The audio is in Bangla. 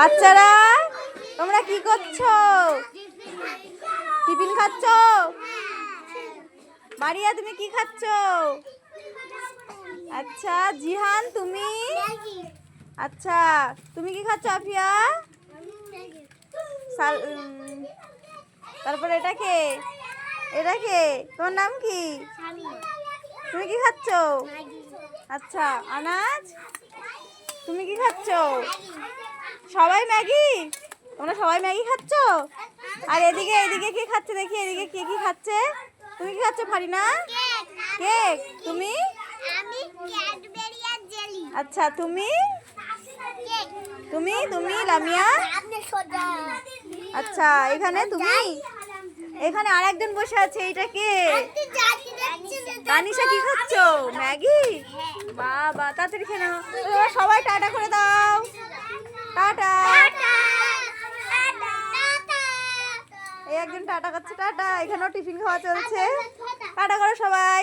বাচ্চারা, তোমরা কি করছ? টিফিন খাচ্ছ? মারিয়া, তুমি কি খাচ্ছ? আচ্ছা জিহান, তুমি? আচ্ছা তুমি কি খাচ্ছ, আফিয়া? তারপরে এটা কে? এটা কে? তোমার নাম কি? তুমি কি খাচ্ছ? আচ্ছা আনাজ? তুমি কি খাচ্ছ? সবাই ম্যাগি? তোমরা সবাই ম্যাগি খাচ্ছ? আর এদিকে এদিকে কে খাচ্ছে দেখি এদিকে কে কি খাচ্ছে? তুমি কি খাচ্ছ ফারিনা? কেক। তুমি? আমি ক্যাডবেরি আর জেলি। আচ্ছা তুমি? তুমি? তুমি লামিয়া? আচ্ছা এখানে তুমি? এখানে আরেকজন বসে আছে এটা কে? তানিশা কি খাচ্ছ? ম্যাগি? বাবা তাড়াতাড়ি খেয়ে নাও এবার সবাই টাটা করে দাও টাটা। এই একজন টাটা করছে টাটা। এখানেও টিফিন খাওয়া চলছে। টাটা করো সবাই।